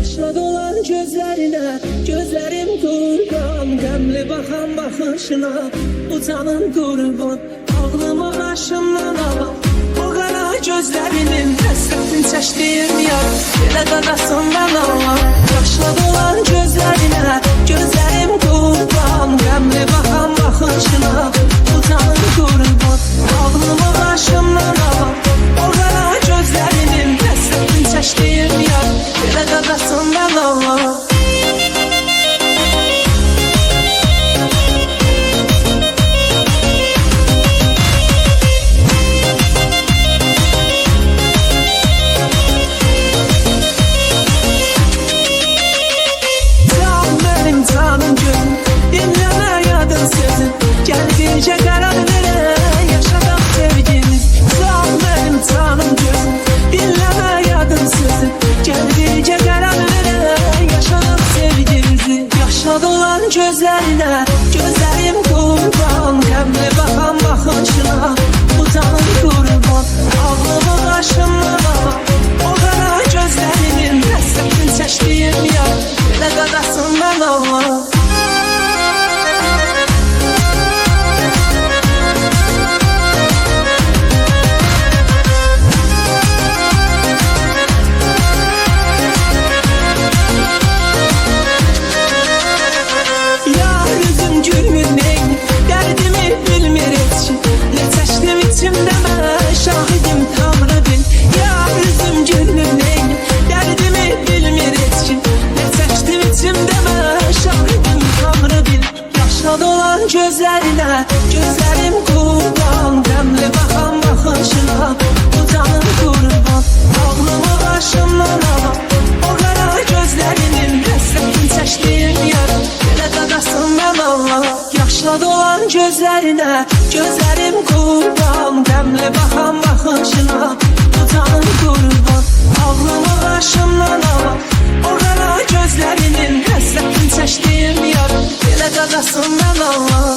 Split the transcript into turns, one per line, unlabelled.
Yaşla dolan gözlerine Gözlerim kurban Qəmli baxan baxışına Bu canın qurban Ağlıma başımdan alam O qara gözlərinin Həsrətin çəkdiyim yar Elə qadasından alam Yaşla dolan gözlerine Yaşla dolan gözlerine Gözlerim Qəmli bakan bakışına içimde ben Şahidim tanrı bil Ya yüzüm gülmür neyin Derdimi bilmir etsin. Ne çeşdim içimde ben Şahidim tanrı bil Yaşla dolan gözlerine Gözlerim dolan gözlerine Gözlerim kurban Demle bakan bakışına Tutanım kurban. Ağlama karşımdan ama Orana gözlerinin Həsrətin çəkdiyim yar. Belə qadasından Allah